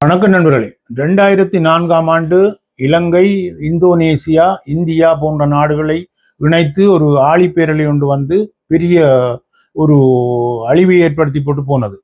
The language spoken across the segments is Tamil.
வணக்கம் நண்பர்களே ரெண்டாயிரத்தி நான்காம் ஆண்டு இலங்கை இந்தோனேசியா இந்தியா போன்ற நாடுகளை இணைத்து ஒரு ஆழிப்பேரலை ஒன்று வந்து பெரிய ஒரு அழிவை ஏற்படுத்தி போட்டு போனது.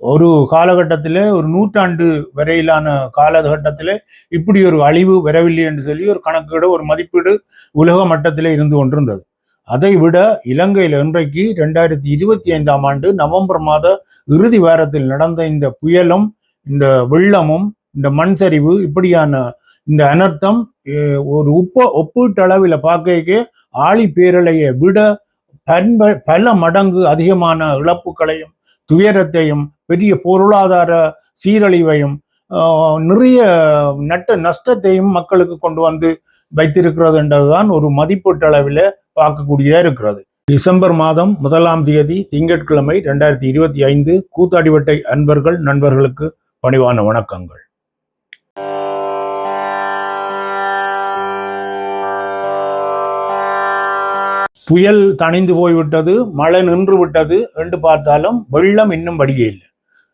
ஒரு காலகட்டத்தில் ஒரு நூற்றாண்டு வரையிலான காலகட்டத்தில் இப்படி ஒரு அழிவு வரவில்லை என்று சொல்லி ஒரு கணக்கீடு ஒரு மதிப்பீடு உலக மட்டத்தில் இருந்து கொண்டிருந்தது. அதை விட இலங்கையில் இன்றைக்கு ரெண்டாயிரத்தி இருபத்தி ஐந்தாம் ஆண்டு நவம்பர் மாத இறுதி வாரத்தில் நடந்த இந்த புயலும் இந்த வெள்ளமும் இந்த மண் சரிவு இப்படியான இந்த அனர்த்தம் ஒரு உப்ப ஒப்பீட்டளவில் பார்க்க ஆழி பேரலையை விட பண்ப பல மடங்கு அதிகமான இழப்புகளையும் துயரத்தையும் பெரிய பொருளாதார சீரழிவையும் ஆஹ், நிறைய நட்ட நஷ்டத்தையும் மக்களுக்கு கொண்டு வந்து வைத்திருக்கிறதுன்றதுதான் ஒரு மதிப்பீட்டளவில் பார்க்கக்கூடியதா இருக்கிறது. டிசம்பர் மாதம் முதலாம் தேதி திங்கட்கிழமை ரெண்டாயிரத்தி இருபத்தி ஐந்து கூத்தாடிவட்டை அன்பர்கள் நண்பர்களுக்கு பணிவான வணக்கங்கள். புயல் தணிந்து போய்விட்டது மழை நின்று விட்டது என்று பார்த்தாலும் வெள்ளம் இன்னும் வடியே இல்லை.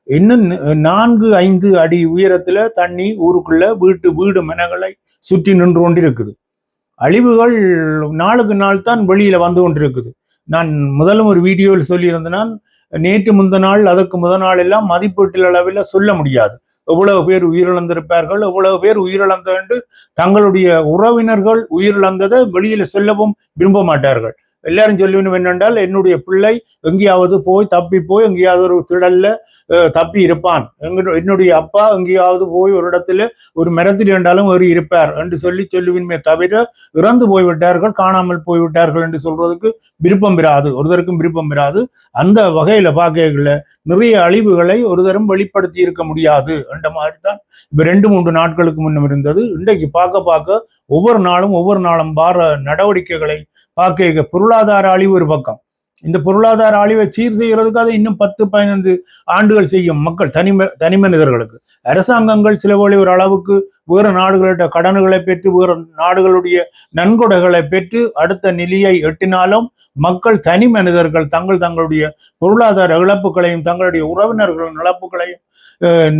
இன்னும் நான்கு ஐந்து அடி உயரத்துல தண்ணி ஊருக்குள்ள வீட்டு வீடு மனைகளை சுற்றி நின்று கொண்டிருக்குது. அழிவுகள் நாளுக்கு நாள் தான் வெளியில வந்து கொண்டிருக்குது. நான் முதலும் ஒரு வீடியோவில் சொல்லியிருந்தேன் நேற்று முந்த நாள் அதற்கு முத நாள் எல்லாம் மதிப்பீட்டில் அளவில் சொல்ல முடியாது. எவ்வளவு பேர் உயிரிழந்திருப்பார்கள் எவ்வளவு பேர் உயிரிழந்து தங்களுடைய உறவினர்கள் உயிரிழந்ததை வெளியில சொல்லவும் விரும்ப மாட்டார்கள். எல்லாரும் சொல்லணும் என்னென்றால் என்னுடைய பிள்ளை எங்கேயாவது போய் தப்பி போய் எங்கேயாவது ஒரு திடல்ல தப்பி இருப்பான். எங்க என்னுடைய அப்பா எங்கேயாவது போய் ஒரு இடத்துல ஒரு மரத்தில் இருந்தாலும் ஒரு இருப்பார் என்று சொல்லி சொல்லுவின்மே தவிர இறந்து போய்விட்டார்கள் காணாமல் போய்விட்டார்கள் என்று சொல்றதுக்கு விருப்பம் பெறாது ஒருதருக்கும் விருப்பம் பெறாது. அந்த வகையில பார்க்கல நிறைய அழிவுகளை ஒருதரும் வெளிப்படுத்தி இருக்க முடியாது என்ற மாதிரி தான் இப்ப ரெண்டு மூன்று நாட்களுக்கு முன்னம் இருந்தது. இன்றைக்கு பார்க்க பார்க்க ஒவ்வொரு நாளும் ஒவ்வொரு நாளும் வார நடவடிக்கைகளை பார்க்க பொருளாதார பொருளாதார அழிவு ஒரு பக்கம். இந்த பொருளாதார அழிவை சீர் செய்யறதுக்கு அது இன்னும் பத்து பதினைந்து ஆண்டுகள் செய்யும் மக்கள் தனிம தனி மனிதர்களுக்கு. அரசாங்கங்கள் சில வழி ஒரு அளவுக்கு வேறு நாடுகளிட்ட கடன்களை பெற்று வேறு நாடுகளுடைய நன்கொடைகளை பெற்று அடுத்த நிலையை எட்டினாலும் மக்கள் தனி மனிதர்கள் தங்கள் தங்களுடைய பொருளாதார இழப்புகளையும் தங்களுடைய உறவினர்களின் இழப்புகளையும்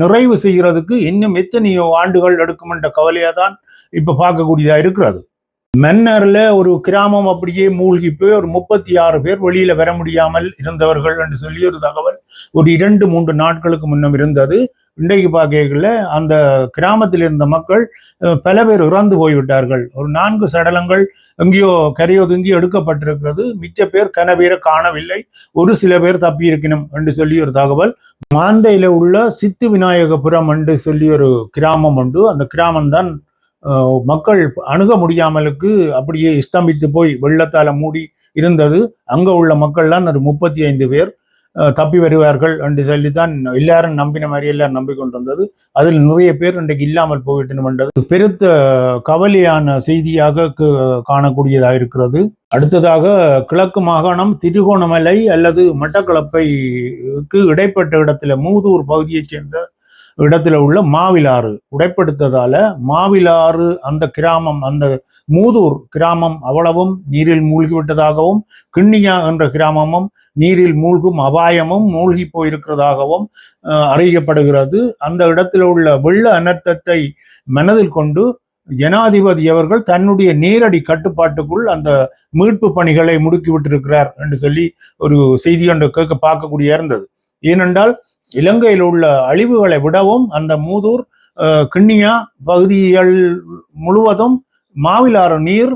நிறைவு செய்கிறதுக்கு இன்னும் எத்தனையோ ஆண்டுகள் எடுக்கும் என்ற கவலையை தான் இப்போ பார்க்கக்கூடியதாக இருக்கிறது. மென்னர்ல ஒரு கிராமம் அப்படியே மூழ்கி போய் ஒரு முப்பத்தி ஆறு பேர் வெளியில வர முடியாமல் இருந்தவர்கள் என்று சொல்லி ஒரு தகவல் ஒரு இரண்டு மூன்று நாட்களுக்கு முன்னம் இருந்தது. இன்றைக்கு பார்க்கல அந்த கிராமத்தில் இருந்த மக்கள் பல பேர் இறந்து போய்விட்டார்கள். ஒரு நான்கு சடலங்கள் எங்கேயோ கரையொதுங்கி எடுக்கப்பட்டிருக்கிறது. மிச்ச பேர் கனவேற காணவில்லை. ஒரு சில பேர் தப்பி இருக்கணும் என்று சொல்லி ஒரு தகவல். மாந்தையில உள்ள சித்து விநாயகபுரம் என்று சொல்லி ஒரு கிராமம் உண்டு. அந்த கிராமம் தான் மக்கள் அணுக முடியாமலுக்கு அப்படியே ஸ்தம்பித்து போய் வெள்ளத்தால மூடி இருந்தது. அங்க உள்ள மக்கள்லாம் ஒரு முப்பத்தி ஐந்து பேர் தப்பி வருவார்கள் என்று சொல்லித்தான் எல்லாரும் நம்பின மாதிரி எல்லாரும் நம்பிக்கொண்டிருந்தது. அதில் நிறைய பேர் இன்றைக்கு இல்லாமல் போய்விட்டது பெருத்த கவலையான செய்தியாக காணக்கூடியதாக இருக்கிறது. அடுத்ததாக கிழக்கு மாகாணம் திருகோணமலை அல்லது மட்டக்களப்பைக்கு இடைப்பட்ட இடத்துல மூதூர் பகுதியைச் சேர்ந்த இடத்துல உள்ள மாவிலாறு. உடைப்படுத்ததால மாவிலாறு அந்த கிராமம் அந்த மூதூர் கிராமம் அவ்வளவும் நீரில் மூழ்கிவிட்டதாகவும் கிண்ணியா என்ற கிராமமும் நீரில் மூழ்கும் அபாயமும் மூழ்கி போயிருக்கிறதாகவும் அறியப்படுகிறது. அந்த இடத்துல உள்ள வெள்ள அனர்த்தத்தை மனதில் கொண்டு ஜனாதிபதி அவர்கள் தன்னுடைய நேரடி கட்டுப்பாட்டுக்குள் அந்த மீட்பு பணிகளை முடுக்கி விட்டிருக்கிறார் என்று சொல்லி ஒரு செய்தி ஒன்று கேட்க பார்க்கக்கூடிய இருந்தது. ஏனென்றால் இலங்கையில் உள்ள அழிவுகளை விடவும் அந்த மூதூர் கிண்ணியா பகுதிகள் முழுவதும் மாவிலாறு நீர்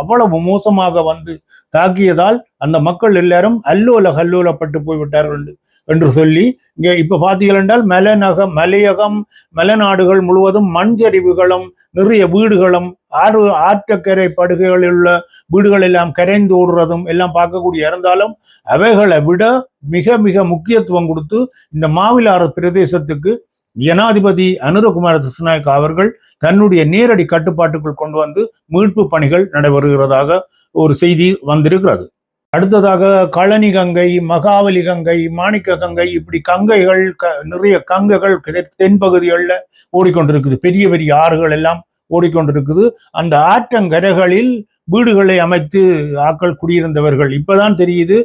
அவ்வளவு மோசமாக வந்து தாக்கியதால் அந்த மக்கள் எல்லாரும் அல்லோல கல்லோலப்பட்டு போய்விட்டார்கள் என்று- என்று சொல்லி இங்கே இப்ப பார்த்தீர்கள் என்றால் மலைநகம் மலையகம் மலைநாடுகள் முழுவதும் மண் சரிவுகளும் நிறைய வீடுகளும் ஆறு ஆற்றக்கரை படுகைகளில் உள்ள வீடுகள் எல்லாம் கரைந்து ஓடுறதும் எல்லாம் பார்க்கக்கூடிய இருந்தாலும் அவைகளை விட மிக மிக முக்கியத்துவம் கொடுத்து இந்த மாவிலாறு பிரதேசத்துக்கு ஜனாதிபதி அனுரகுமார திசுநாயக் அவர்கள் தன்னுடைய நேரடி கட்டுப்பாட்டுக்குள் கொண்டு வந்து மீட்பு பணிகள் நடைபெறுகிறதாக ஒரு செய்தி வந்திருக்கிறது. அடுத்ததாக கழனி கங்கை மகாவலி கங்கை மாணிக்க கங்கை இப்படி கங்கைகள் க- நிறைய கங்கைகள் தென்பகுதிகளில் ஓடிக்கொண்டிருக்குது. பெரிய பெரிய ஆறுகள் எல்லாம் ஓடிக்கொண்டிருக்குது. அந்த ஆற்றங்கரைகளில் வீடுகளை அமைத்து ஆக்கள் குடியிருந்தவர்கள். இப்பதான் தெரியுது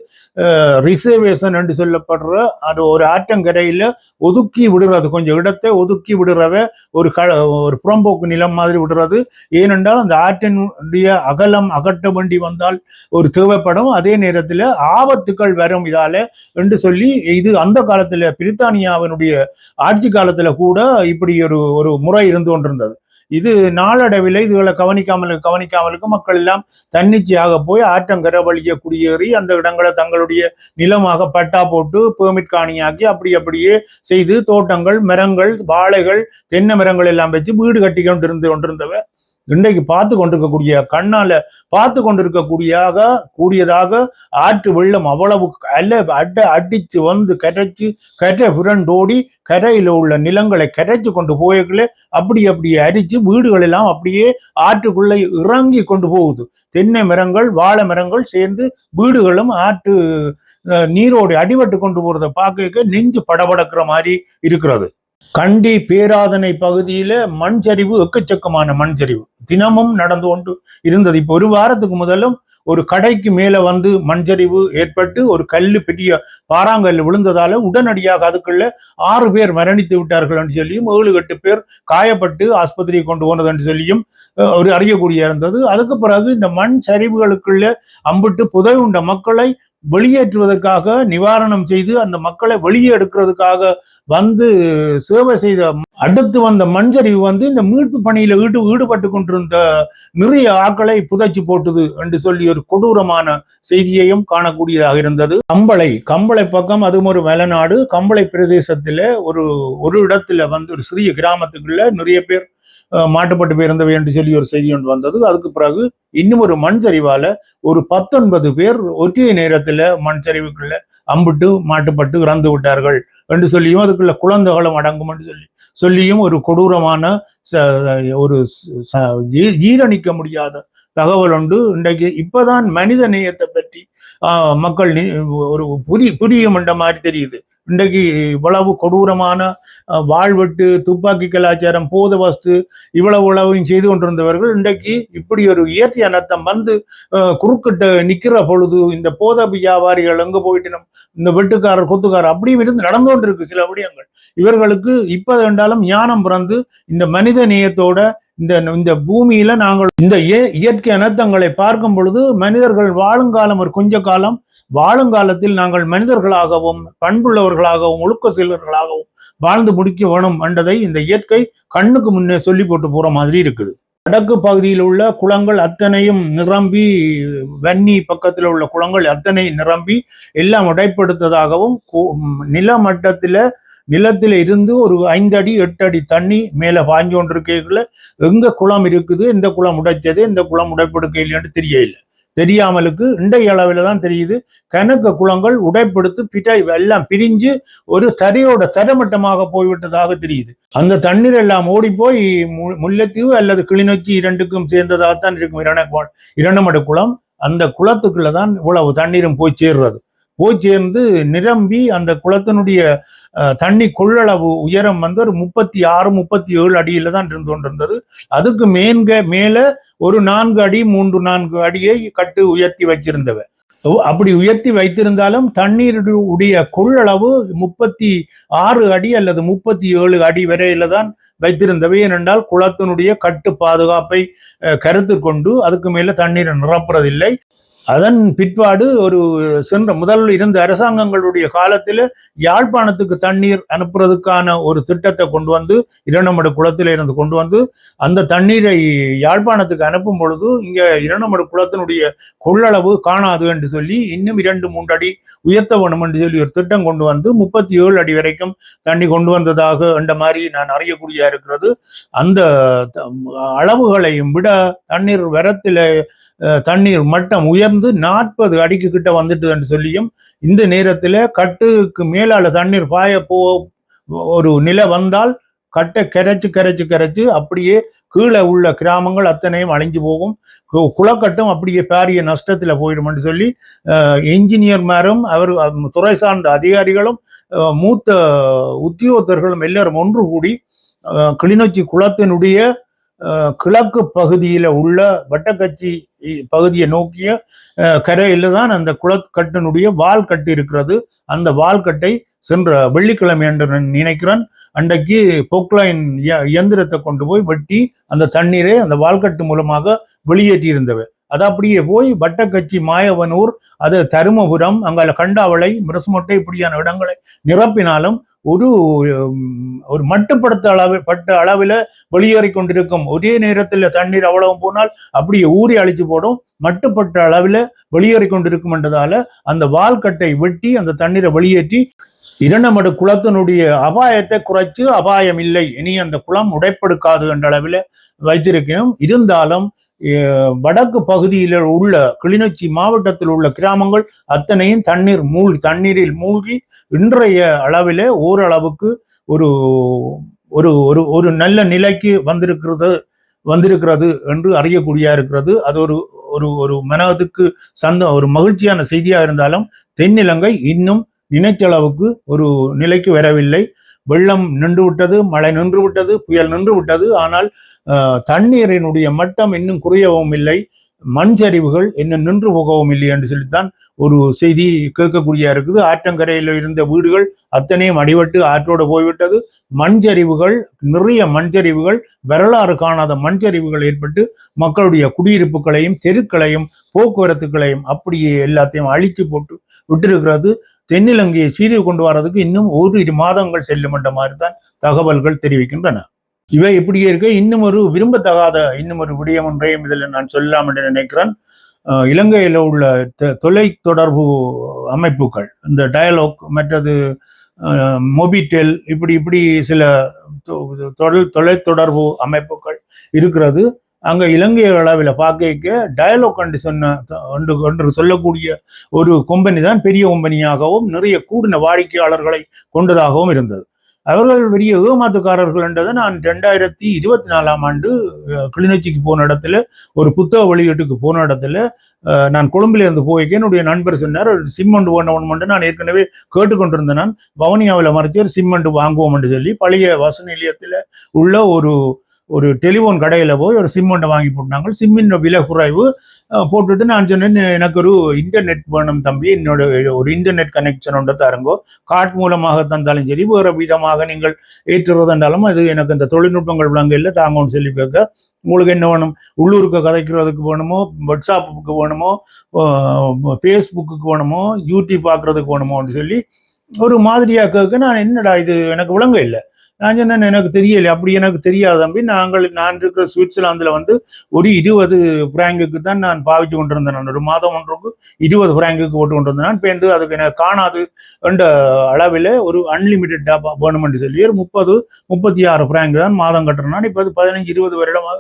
ரிசர்வேஷன் என்று சொல்லப்படுற அது ஒரு ஆற்றங்கரையில ஒதுக்கி விடுறது. கொஞ்சம் இடத்தை ஒதுக்கி விடுறவ ஒரு க ஒரு புறம்போக்கு நிலம் மாதிரி விடுறது. ஏனென்றால் அந்த ஆற்றினுடைய அகலம் அகட்ட வேண்டி வந்தால் ஒரு தேவைப்படும். அதே நேரத்தில் ஆபத்துக்கள் வரும் இதால என்று சொல்லி இது அந்த காலத்தில் பிரித்தானியாவினுடைய ஆட்சி காலத்தில் கூட இப்படி ஒரு ஒரு முறை இருந்து கொண்டிருந்தது. இது நாளடைவில் இதுகளை கவனிக்காமல் கவனிக்காமலுக்கு மக்கள் எல்லாம் தன்னிச்சையாக போய் ஆற்றங்கரை வழிய குடியேறி அந்த இடங்களை தங்களுடைய நிலமாக பட்டா போட்டு பெர்மிட் காணியாக்கி அப்படி அப்படியே செய்து தோட்டங்கள் மரங்கள் வாழைகள் தென்னை மரங்கள் எல்லாம் வச்சு வீடு கட்டி கொண்டிருந்து கொண்டிருந்தவர் கொண்டிருந்தவ இன்றைக்கு பார்த்து கொண்டிருக்கக்கூடிய கண்ணால பார்த்து கொண்டிருக்கக்கூடியாக கூடியதாக ஆற்று வெள்ளம் அவ்வளவு அல்ல அட்ட அடிச்சு வந்து கரைச்சு கரை புரண்டோடி கரையில உள்ள நிலங்களை கரைச்சு கொண்டு போயக்குள்ள அப்படி அப்படியே அரிச்சு வீடுகள் எல்லாம் அப்படியே ஆற்றுக்குள்ளே இறங்கி கொண்டு போகுது. தென்னை மரங்கள் வாழை மரங்கள் சேர்ந்து வீடுகளும் ஆற்று நீரோடு அடிபட்டு கொண்டு போறதை பார்க்க நெஞ்சு படபடக்கிற மாதிரி இருக்கிறது. கண்டி பேராதனை பகுதியில மண் சரிவு எக்கச்சக்கமான மண் சரிவு தினமும் நடந்து கொண்டு இருந்தது. இப்போ ஒரு வாரத்துக்கு முதலும் ஒரு கடைக்கு மேல வந்து மண்சரிவு ஏற்பட்டு ஒரு கல்லு பெரிய பாறாங்கல் விழுந்ததால உடனடியாக அதுக்குள்ள ஆறு பேர் மரணித்து விட்டார்கள் என்று சொல்லியும் ஏழு எட்டு பேர் காயப்பட்டு ஆஸ்பத்திரியை கொண்டு போனது என்று சொல்லியும் அஹ், ஒரு அறியக்கூடிய இருந்தது. அதுக்கு பிறகு இந்த மண் சரிவுகளுக்குள்ள அம்பிட்டு புதையுண்ட மக்களை வெளியேற்றுவதற்காக நிவாரணம் செய்து அந்த மக்களை வெளியே எடுக்கிறதுக்காக வந்து சேவை செய்த அடுத்து வந்த மண்சரிவு வந்து இந்த மீட்பு பணியில ஈடு ஈடுபட்டு கொண்டிருந்த நிறைய ஆக்களை புதைச்சு போட்டுது என்று சொல்லி ஒரு கொடூரமான செய்தியையும் காணக்கூடியதாக இருந்தது. கம்பளை கம்பளை பக்கம் அதுவும் ஒரு வயநாடு கம்பளை பிரதேசத்துல ஒரு ஒரு இடத்துல வந்து ஒரு சிறிய கிராமத்துக்குள்ள நிறைய பேர் மாட்டுப்பட்டு போயிருந்தவை என்று சொல்லி ஒரு செய்தி ஒன்று வந்தது. அதுக்கு பிறகு இன்னும் ஒரு மண் சரிவால ஒரு பத்தொன்பது பேர் ஒற்றைய நேரத்தில் மண் சரிவுக்குள்ள அம்பிட்டு மாட்டுப்பட்டு இறந்து விட்டார்கள் என்று சொல்லியும் அதுக்குள்ள குழந்தைகளும் அடங்கும் என்று சொல்லி சொல்லியும் ஒரு கொடூரமான ச- ஒரு ச- ஜீரணிக்க முடியாத தகவல் உண்டு. இன்றைக்கு இப்பதான் மனித நேயத்தை பற்றி மக்கள் ஒரு புரிய புரியும் மண்ட மாதிரி தெரியுது. இன்றைக்கு இவ்வளவு கொடூரமான வாழ்வெட்டு துப்பாக்கி கலாச்சாரம் போத வஸ்து இவ்வளவு உழவையும் செய்து கொண்டிருந்தவர்கள் இன்றைக்கு இப்படி ஒரு இயற்கை அனர்த்தம் வந்து ஆஹ், குறுக்கிட்டு நிக்கிற பொழுது இந்த போத வியாபாரிகள் எங்க போயிட்டு இந்த வெட்டுக்காரர் கொத்துக்காரர் அப்படியும் இருந்து நடந்து கொண்டிருக்கு சில விடயங்கள். இவர்களுக்கு இப்போ வேண்டாலும் ஞானம் பிறந்து இந்த மனித நேயத்தோட இந்த இந்த பூமியில நாங்கள் இந்த இயற்கை அனர்த்தங்களை பார்க்கும் பொழுது மனிதர்கள் வாழுங்காலம் ஒரு கொஞ்ச காலம் வாழுங்காலத்தில் நாங்கள் மனிதர்களாகவும் பண்புள்ளவர்களாகவும் ஒழுக்க செல்வர்களாகவும் வாழ்ந்து முடிக்க வேணும் என்றதை இந்த இயற்கை கண்ணுக்கு முன்னே சொல்லி போட்டு போற மாதிரி இருக்குது. வடக்கு பகுதியில் உள்ள குளங்கள் அத்தனையும் நிரம்பி வன்னி பக்கத்தில் உள்ள குளங்கள் அத்தனை நிரம்பி எல்லாம் உடைப்படுத்ததாகவும் கு- ம், நிலத்தில் இருந்து ஒரு ஐந்து அடி எட்டு அடி தண்ணி மேலே பாஞ்சு கொண்டிருக்கைக்குள்ள எங்க குளம் இருக்குது இந்த குளம் உடைச்சது இந்த குளம் உடைப்படுக்கையில்லைன்னு தெரியல தெரியாமலுக்கு இன்றைய அளவில் தான் தெரியுது. கணக்க குளங்கள் உடைப்படுத்து பிட்டாய் எல்லாம் பிரிஞ்சு ஒரு தரையோட தரமட்டமாக போய்விட்டதாக தெரியுது. அந்த தண்ணீர் எல்லாம் ஓடி போய் மு- முல்லைத்தீவு அல்லது கிளிநொச்சி இரண்டுக்கும் சேர்ந்ததாகத்தான் இருக்கும். இரண இரண்டமட குளம். அந்த குளத்துக்குள்ள தான் இவ்வளவு தண்ணீரும் போய் சேர்றது. போய் சேர்ந்து நிரம்பி அந்த குளத்தினுடைய தண்ணி கொள்ளளவு உயரம் வந்து ஒரு முப்பத்தி ஆறு முப்பத்தி ஏழு அடியில தான் இருந்து கொண்டிருந்தது. அதுக்கு மேன்க மேல ஒரு நான்கு அடி மூன்று நான்கு அடியை கட்டு உயர்த்தி வச்சிருந்தவ. அப்படி உயர்த்தி வைத்திருந்தாலும் தண்ணீருடைய கொள்ளளவு முப்பத்தி ஆறு அடி அல்லது முப்பத்தி ஏழு அடி வரையில தான் வைத்திருந்தவை. ஏனென்றால் குளத்தினுடைய கட்டு பாதுகாப்பை கருத்து கருத்தில் கொண்டு அதுக்கு மேல தண்ணீரை நிரப்புறதில்லை. அதன் பிற்பாடு ஒரு சென்ற முதல் இருந்த அரசாங்கங்களுடைய காலத்தில் யாழ்ப்பாணத்துக்கு தண்ணீர் அனுப்புறதுக்கான ஒரு திட்டத்தை கொண்டு வந்து இரண்டமடு குளத்தில் இருந்து கொண்டு வந்து அந்த தண்ணீரை யாழ்ப்பாணத்துக்கு அனுப்பும் பொழுது இங்கே இரண்டமடு குளத்தினுடைய கொள்ளளவு காணாது என்று சொல்லி இன்னும் இரண்டு மூன்று அடி உயர்த்த வேணும் என்று சொல்லி ஒரு திட்டம் கொண்டு வந்து முப்பத்தி ஏழு அடி வரைக்கும் தண்ணி கொண்டு வந்ததாக என்ற மாதிரி நான் அறியக்கூடிய இருக்கிறது. அந்த த- அளவுகளையும் விட தண்ணீர் வரத்தில் தண்ணீர் மட்டம் உயர்ந்த நாற்பது அடிக்கு கிட்ட வந்துட்டு என்று சொல்லியும் இந்த நேரத்தில் கட்டுக்கு மேலால தண்ணீர் பாய போ ஒரு நிலை வந்தால் கட்டை கரைச்சு கரைச்சு கரைச்சு அப்படியே கீழே உள்ள கிராமங்கள் அத்தனையும் அழிஞ்சு போகும். கு- குளக்கட்டும் அப்படியே பாரிய நஷ்டத்தில் போயிடும்னு சொல்லி அஹ், என்ஜினியர்மாரும் அவர் துறை சார்ந்த அதிகாரிகளும் மூத்த உத்தியோகத்தர்களும் எல்லாரும் ஒன்று கூடி கிளிநொச்சி குளத்தினுடைய கிழக்கு பகுதியில உள்ள வட்டக்கச்சி இ- பகுதியை நோக்கிய அஹ், கரையில தான் அந்த குளக்கட்டினுடைய வால் கட்டு இருக்கிறது. அந்த வால்கட்டை சென்ற வெள்ளிக்கிழமை என்று நான் நினைக்கிறேன் அன்றைக்கு பொக்லைன் இயந்திரத்தை கொண்டு போய் வெட்டி அந்த தண்ணீரை அந்த வால்கட்டு மூலமாக வெளியேற்றியிருந்தவர் அது அப்படியே போய் வட்டக்கச்சி மாயவனூர் அது தருமபுரம் அங்கால கண்டாவளை மிரசுமொட்டை இப்படியான இடங்களை நிரப்பினாலும் ஒரு ஒரு மட்டுப்படுத்த அளவு பட்ட அளவில் வெளியேறி கொண்டிருக்கும். ஒரே நேரத்தில் தண்ணீர் அவ்வளவு போனால் அப்படியே ஊறி அழிச்சு போடும். மட்டுப்பட்ட அளவில் வெளியேறி கொண்டிருக்கும் என்றதால அந்த வால்கட்டை வெட்டி அந்த தண்ணீரை வெளியேற்றி இரண்டமடு குளத்தினுடைய அபாயத்தை குறைச்சு அபாயம் இல்லை. இனி அந்த குளம் உடைப்படுக்காது என்ற அளவில் வைத்திருக்கணும். இருந்தாலும் வடக்கு பகுதியில் உள்ள கிளிநொச்சி மாவட்டத்தில் உள்ள கிராமங்கள் அத்தனையும் தண்ணீர் மூழ்கி தண்ணீரில் மூழ்கி இன்றைய அளவிலே ஓரளவுக்கு ஒரு ஒரு ஒரு ஒரு நல்ல நிலைக்கு வந்திருக்கிறது வந்திருக்கிறது என்று அறியக்கூடியா இருக்கிறது. அது ஒரு ஒரு ஒரு மனதுக்கு சந்த ஒரு மகிழ்ச்சியான செய்தியாக இருந்தாலும் தென்னிலங்கை இன்னும் நினைத்த அளவுக்கு ஒரு நிலைக்கு வரவில்லை. வெள்ளம் நின்று விட்டது மழை நின்று விட்டது புயல் நின்று விட்டது. ஆனால் தண்ணீரினுடைய மட்டம் இன்னும் குறையவும் இல்லை. மண் சரிவுகள் இன்னும் நின்று போகவும் இல்லை என்று சொல்லித்தான் ஒரு செய்தி கேட்கக்கூடிய இருக்குது. ஆற்றங்கரையில் இருந்த வீடுகள் அத்தனையும் அடிபட்டு ஆற்றோடு போய்விட்டது. மண் சரிவுகள் நிறைய மண் சரிவுகள் வரலாறு காணாத மண் சரிவுகள் ஏற்பட்டு மக்களுடைய குடியிருப்புகளையும் தெருக்களையும் போக்குவரத்துகளையும் அப்படியே எல்லாத்தையும் அழித்து போட்டு விட்டிருக்கிறது. தென்னிலங்கையை சீரிய கொண்டு வர்றதுக்கு இன்னும் ஒரு இரு மாதங்கள் செல்லும் என்ற மாதிரி தான் தகவல்கள் தெரிவிக்கின்றன. இவை இப்படியே இருக்க இன்னும் ஒரு விரும்பத்தகாத இன்னும் ஒரு விடயம் ஒன்றையும் இதில் நான் சொல்லலாம் என்று நினைக்கிறேன். இலங்கையில் உள்ள தொ- தொலைத்தொடர்பு அமைப்புகள் இந்த டயலாக் மற்றது மொபிடெல் இப்படி இப்படி சில தொ- தொழில் தொலைத்தொடர்பு அமைப்புகள் இருக்கிறது. அங்கே இலங்கை அளவில் பார்க்க டயலாக் என்று சொன்ன என்று என்று சொல்லக்கூடிய ஒரு கம்பெனி தான் பெரிய கம்பெனியாகவும் நிறைய கூடின வாடிக்கையாளர்களை கொண்டதாகவும் இருந்தது. அவர்கள் பெரிய ஏமாத்துக்காரர்கள் என்றதை நான் ரெண்டாயிரத்தி இருபத்தி நாலாம் ஆண்டு கிளிநொச்சிக்கு போன இடத்துல ஒரு புத்தக வெளியீட்டுக்கு போன இடத்துல நான் கொழும்புல இருந்து போய்க்க என்னுடைய நண்பர் சொன்னார் ஒரு சிம் ஒன்று வேணும் ஒன்று நான் ஏற்கனவே கேட்டுக்கொண்டிருந்தேன். நான் வவுனியாவில் மறைச்சி ஒரு சிம் வாங்குவோம் என்று சொல்லி பழைய வச நிலையத்தில் உள்ள ஒரு ஒரு டெலிஃபோன் கடையில் போய் ஒரு சிம் ஒன்றை வாங்கி போட்டாங்க. சிம்மின் விலை குறைவு. போட்டுட்டு நான் சொன்னேன் எனக்கு ஒரு இன்டர்நெட் வேணும் தம்பி. என்னோட ஒரு இன்டர்நெட் கனெக்ஷன் ஒன்று தருங்கோ. கார்ட் மூலமாக தந்தாலும் சரி வேறு விதமாக நீங்கள் ஏற்றுறதுன்றாலும் அது எனக்கு இந்த தொழில்நுட்பங்கள் விளங்கல தாங்கன்னு சொல்லி கேட்க உங்களுக்கு என்ன வேணும்? உள்ளூருக்கு கதைக்கிறதுக்கு வேணுமோ? வாட்ஸ்அப்புக்கு வேணுமோ? ஃபேஸ்புக்கு வேணுமோ? யூடியூப் பார்க்குறதுக்கு வேணுமோன்னு சொல்லி ஒரு மாதிரியாக கேட்க நான் என்னடா இது? எனக்கு விளங்க இல்லை. நான் சொன்னேன் எனக்கு தெரியல. அப்படி எனக்கு தெரியாது தம்பி. நாங்கள் நான் இருக்கிற சுவிட்சர்லாந்தில் வந்து ஒரு இருபது பிராங்குக்கு தான் நான் பாவிச்சு கொண்டிருந்தேன். நான் ஒரு மாதம் ஒன்றுக்கு இருபது பிராங்குக்கு போட்டு கொண்டிருந்தேன் பேருந்து அதுக்கு எனக்கு காணாது என்ற அளவில் ஒரு அன்லிமிட்டட் டேப்பா வேணுமென்று சொல்லி ஒரு முப்பது முப்பத்தி ஆறு பிராங்க் தான் மாதம் கட்டுறேன். இப்போ அது பதினஞ்சு இருபது வருடமாக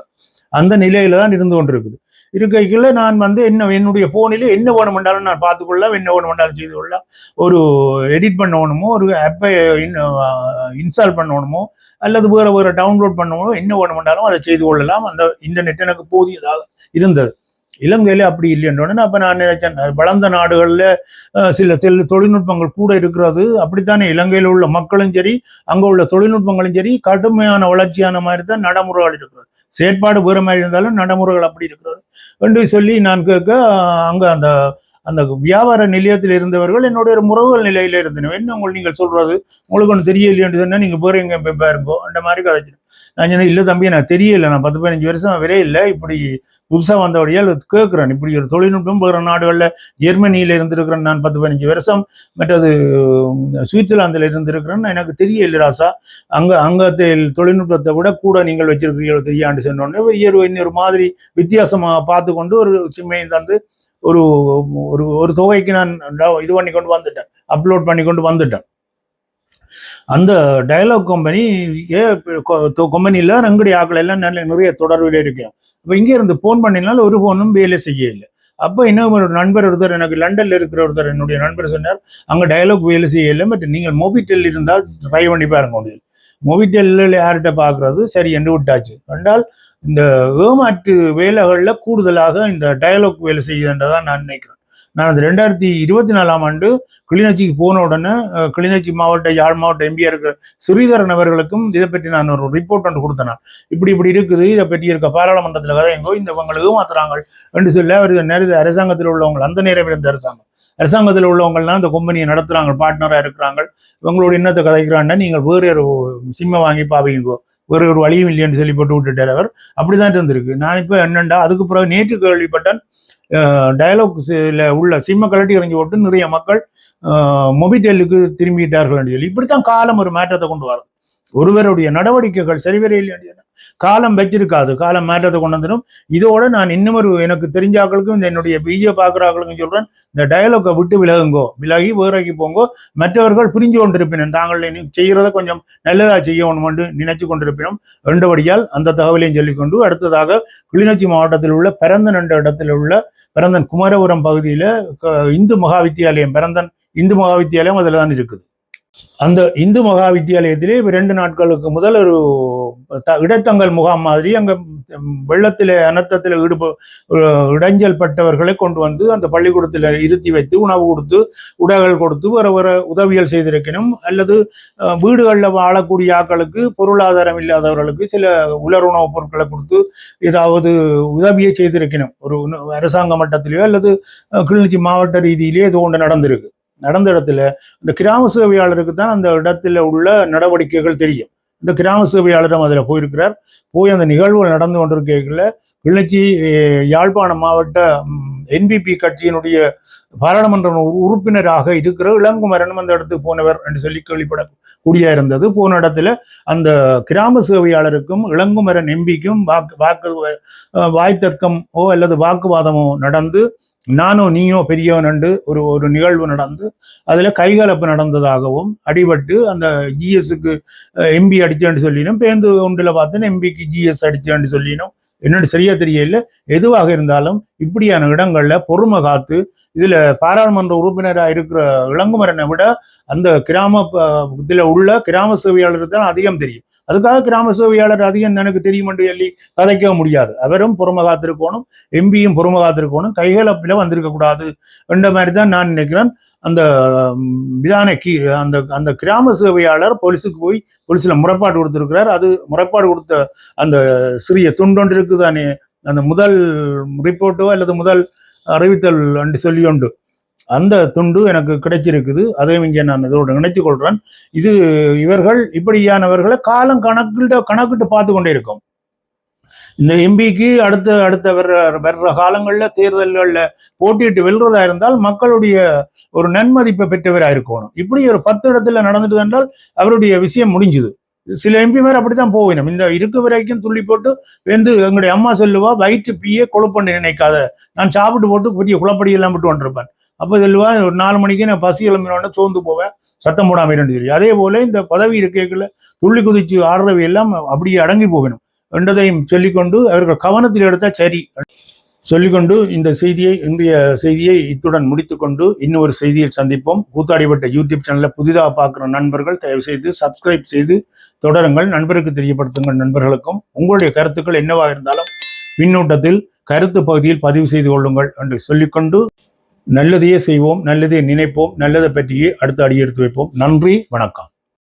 அந்த நிலையில தான் இருந்து கொண்டிருக்குது. இருக்கைக்குள்ள நான் வந்து என்ன என்னுடைய போனில் என்ன வேணுமென்றாலும் நான் பார்த்துக்கொள்ளலாம். என்ன வேணுமென்றாலும் செய்து கொள்ளலாம். ஒரு எடிட் பண்ணணுமோ ஒரு ஆப்பை இன்ஸ்டால் பண்ணணுமோ அல்லது வேற வேற டவுன்லோட் பண்ணணுமோ என்ன வேணுமென்றாலும் அதை செய்து கொள்ளலாம். அந்த இன்டர்நெட் எனக்கு போதியதாக இருந்தது. இலங்கையில அப்படி இல்லைன்றோன்னு அப்போ நான் நினைச்சேன். வளர்ந்த நாடுகளில் சில தெல் தொழில்நுட்பங்கள் கூட இருக்கிறது. அப்படித்தானே? இலங்கையில் உள்ள மக்களும் சரி அங்க உள்ள தொழில்நுட்பங்களும் சரி கடுமையான வளர்ச்சியான மாதிரி தான் நடைமுறைகள் இருக்கிறது. செயற்பாடு வேறு மாதிரி இருந்தாலும் நடைமுறைகள் அப்படி இருக்கிறது. என்று சொல்லி நான் கேட்க அங்க அந்த அந்த வியாபார நிலையத்தில் இருந்தவர்கள் என்னுடைய முறவுகள் நிலையில இருந்தனர். என்ன உங்களுக்கு நீங்கள் சொல்றது? உங்களுக்கு ஒன்று தெரியலையேன்னு சொன்னா நீங்க போறீங்க பாருங்கோ அந்த மாதிரி கதைச்சு நான் சொன்னேன் இல்ல தம்பி நான் தெரியல. நான் பத்து பதினஞ்சு வருஷம் விலை இல்லை. இப்படி புதுசா வந்தபடியால் கேட்கிறேன். இப்படி ஒரு தொழில்நுட்பம் வேற நாடுகளில் ஜெர்மனியில இருந்திருக்கிறேன் நான் பத்து பதினஞ்சு வருஷம். மற்றது சுவிட்சர்லாந்தில் இருந்திருக்கிறேன்னு எனக்கு தெரியல ராசா. அங்க அங்க தெ- தொழில்நுட்பத்தை விட கூட நீங்கள் வச்சிருக்கிறீங்களோ தெரியாண்டு சொன்னோடனே ஒரு இன்னொரு மாதிரி வித்தியாசமாக பார்த்து கொண்டு ஒரு சிம்மையும் தந்து ஒரு ஒரு ஒரு தொகைக்கு நான் இது பண்ணி கொண்டு வந்துட்டேன். அப்லோட் பண்ணி கொண்டு வந்துட்டேன். அந்த டயலாக் கம்பெனி ஏ கம்பெனியில் எங்களுடைய ஆக்கள் எல்லாம் நல்ல நிறைய தொடர்பில் இருக்கேன். இப்போ இங்கே இருந்து ஃபோன் பண்ணினாலும் ஒரு ஃபோனும் வேலை செய்ய இல்லை. அப்போ இன்னும் ஒரு நண்பர் ஒருத்தர் எனக்கு லண்டனில் இருக்கிற ஒருத்தர் என்னுடைய நண்பர் சொன்னார் அங்கே டயலாக் வேலை செய்ய இல்லை பட் நீங்கள் மொபிட்டெல் இருந்தால் ட்ரை பண்ணி பாருங்க முடியும் மொபிட்டெல்ல யார்கிட்ட பார்க்கறது சரி என்று விட்டாச்சு. கண்டால் இந்த ஏமாற்று வேலைகளில் கூடுதலாக இந்த டயலாக் வேலை செய்யுதுன்றதான் நான் நினைக்கிறேன். நான் அந்த ரெண்டாயிரத்தி இருபத்தி நாலாம் ஆண்டு கிளிநொச்சிக்கு போன உடனே கிளிநொச்சி மாவட்ட யாழ் மாவட்ட எம்பியா இருக்கிற ஸ்ரீதரன் அவர்களுக்கும் இதை பற்றி நான் ஒரு ரிப்போர்ட் ஒன்று கொடுத்தேன். இப்படி இப்படி இருக்குது இதை பற்றி இருக்க பாராளுமன்றத்தில் கதை எங்கோ இந்த இவங்களை ஏமாத்துறாங்க என்று சொல்லி அவர் நேரடி அரசாங்கத்தில் உள்ளவங்க அந்த நேரம் இருந்த அரசாங்கம். அரசாங்கத்தில் உள்ளவங்கள்லாம் இந்த கம்பெனியை நடத்துறாங்க பார்ட்னராக இருக்கிறாங்க. இவங்களோட இன்னத்தை கதைக்கிறான்னா நீங்கள் வேறு ஒரு சிம்மை வாங்கி பாவீங்கோ. வேறு ஒரு வழியும் இல்லைன்னு சொல்லி போட்டு விட்டுட்டார் அவர். அப்படிதான் இருந்திருக்கு. நான் இப்போ என்னண்டா அதுக்கு பிறகு நேற்று கேள்விப்பட்டேன் டயலாக்ஸில் உள்ள சிம்ம கலட்டி இறங்கி போட்டு நிறைய மக்கள் மொபிடெல்லுக்கு திரும்பிட்டார்கள் என்று சொல்லி. இப்படித்தான் காலம் ஒரு மாற்றத்தை கொண்டு வருது ஒருவருடைய நடவடிக்கைகள் சரிவரே இல்லையா காலம் வச்சிருக்காது. காலம் மாற்றத்தை கொண்டு வந்துடும். இதோட நான் இன்னும் ஒரு எனக்கு தெரிஞ்சாக்களுக்கும் இந்த என்னுடைய வீடியோ பார்க்குறாங்களுக்கும் சொல்றேன். இந்த டயலாக்கை விட்டு விலகுங்கோ விலகி வேறாக்கி போங்கோ மற்றவர்கள் புரிஞ்சு கொண்டிருப்பினும் தாங்கள் செய்கிறத கொஞ்சம் நல்லதா செய்யணும் என்று நினைச்சு கொண்டிருப்பினும் ரெண்டபடியால் அந்த தகவலையும் சொல்லிக்கொண்டு அடுத்ததாக கிளிநொச்சி மாவட்டத்தில் உள்ள பெரந்தன் என்ற இடத்தில் உள்ள பெரந்தன் குமரபுரம் பகுதியில இந்து மகாவித்தியாலயம் பெரந்தன் இந்து மகாவித்தியாலயம் அதில் தான் இருக்குது. அந்த இந்து மகா வித்தியாலயத்திலே இரண்டு ரெண்டு நாட்களுக்கு முதல் ஒரு த- இடைத்தங்கல் முகாம் மாதிரி அங்க வெள்ளத்திலே அனர்த்தத்தில் ஈடுப இடைஞ்சல் பட்டவர்களை கொண்டு வந்து அந்த பள்ளிக்கூடத்தில் இருத்தி வைத்து உணவு கொடுத்து உடைகள் கொடுத்து வர வர உதவிகள் செய்திருக்கணும். அல்லது அஹ், வீடுகளில் வாழக்கூடிய ஆட்களுக்கு பொருளாதாரம் இல்லாதவர்களுக்கு சில உலர் உணவுப் பொருட்களை கொடுத்து ஏதாவது உதவியை செய்திருக்கணும். ஒரு அரசாங்க மட்டத்திலேயோ அல்லது கிளிநொச்சி மாவட்ட ரீதியிலேயே இது ஒன்று நடந்திருக்கு. நடந்த இடத்துல இந்த கிராம சேவையாளருக்கு தான் அந்த இடத்துல உள்ள நடவடிக்கைகள் தெரியும். இந்த கிராம சேவையாளரும் அதில் போயிருக்கிறார். போய் அந்த நிகழ்வுகள் நடந்து கொண்டிருக்கைகளில் கிளிநொச்சி யாழ்ப்பாணம் மாவட்ட என்பிபி கட்சியினுடைய பாராளுமன்ற உறுப்பினராக இருக்கிற இளங்குமரனும் அந்த இடத்துக்கு போனவர் என்று சொல்லி கேள்விப்படக்கூடிய இருந்தது. போன இடத்துல அந்த கிராம சேவையாளருக்கும் இளங்குமரன் எம்பிக்கும் வாக்கு வாக்கு அஹ், வாய்த்தர்க்கமோ அல்லது வாக்குவாதமோ நடந்து நானோ நீயோ பெரியவனண்டு என்று ஒரு ஒரு நிகழ்வு நடந்து அதுல கைகலப்பு நடந்ததாகவும் அடிபட்டு அந்த ஜிஎஸ்க்கு எம்பி அடிச்சேன்னு சொல்லினோம் பேருந்து ஒன்றில் பார்த்தேன் எம்பிக்கு ஜிஎஸ் அடிச்சேன்னு சொல்லினோம் என்னோட சரியா தெரியல. எதுவாக இருந்தாலும் இப்படியான இடங்கள்ல பொறுமை காத்து இதுல பாராளுமன்ற உறுப்பினராக இருக்கிற இளங்குமரனை விட அந்த கிராம இதுல உள்ள கிராம சேவையாளருக்கு தான் அதிகம் தெரியும். அதுக்காக கிராம சேவையாளர் அதிகம் எனக்கு தெரியும் என்று சொல்லி கதைக்க முடியாது. அவரும் புறம காத்திருக்கணும் எம்பியும் புறம காத்திருக்கணும் கைகலப்பில வந்திருக்க கூடாது என்ற மாதிரி தான் நான் நினைக்கிறேன். அந்த விதான கீ அந்த அந்த கிராம சேவையாளர் போலீஸுக்கு போய் போலீஸில் முறைப்பாடு கொடுத்துருக்கிறார். அது முறைப்பாடு கொடுத்த அந்த சிறிய துண்டொன்று இருக்குதானே அந்த முதல் ரிப்போர்ட்டோ அல்லது முதல் அறிவித்தல் என்று சொல்லி உண்டு அந்த துண்டு எனக்கு கிடைச்சிருக்குது. அதையும் இங்கே நான் இதோடு நினைத்து கொள்கிறேன் இது இவர்கள் இப்படியானவர்களை காலம் கணக்கிட்ட கணக்கிட்டு பார்த்து கொண்டே இருக்கும். இந்த எம்பிக்கு அடுத்த அடுத்த வர்ற வர்ற காலங்களில் தேர்தல்களில் போட்டியிட்டு வெல்றதா இருந்தால் மக்களுடைய ஒரு நன்மதிப்பை பெற்றவராக இருக்கணும். இப்படி ஒரு பத்து இடத்துல நடந்துட்டு என்றால் அவருடைய விஷயம் முடிஞ்சுது. சில எம்பி அப்படித்தான் போவினோம் இந்த இருக்க வரைக்கும் துள்ளி போட்டு வந்து எங்களுடைய அம்மா சொல்லுவா வயிற்று பீயே கொழுப்பண்டு நினைக்காத. நான் சாப்பிட்டு போட்டு பெரிய குழப்படியெல்லாம் விட்டு வந்துருப்பேன் அப்போ சொல்லுவா ஒரு நாலு மணிக்கு நான் பசி கிளம்பினோட சோர்ந்து போவேன் சத்தம் போடாமல் இருந்து சொல்லி. அதே போல இந்த பதவி இருக்கைகளில் துள்ளி குதிச்சு ஆடுறவை எல்லாம் அப்படியே அடங்கி போகணும். என்றதையும் சொல்லிக்கொண்டு அவர்கள் கவனத்தில் எடுத்தா சரி. சொல்லிக்கொண்டு இந்த செய்தியை இன்றைய செய்தியை இத்துடன் முடித்துக்கொண்டு இன்னொரு செய்தியில் சந்திப்போம். கூத்தாடிப்பட்ட யூடியூப் சேனலை புதிதாக பார்க்குற நண்பர்கள் தயவு செய்து சப்ஸ்கிரைப் செய்து தொடருங்கள். நண்பருக்கு தெரியப்படுத்துங்கள் நண்பர்களுக்கும். உங்களுடைய கருத்துக்கள் என்னவாக இருந்தாலும் பின்னூட்டத்தில் கருத்து பகுதியில் பதிவு செய்து கொள்ளுங்கள் என்று சொல்லிக்கொண்டு நல்லதையே செய்வோம் நல்லதையே நினைப்போம் நல்லதை பற்றியே அடுத்த அடியெடுத்து வைப்போம். நன்றி வணக்கம்.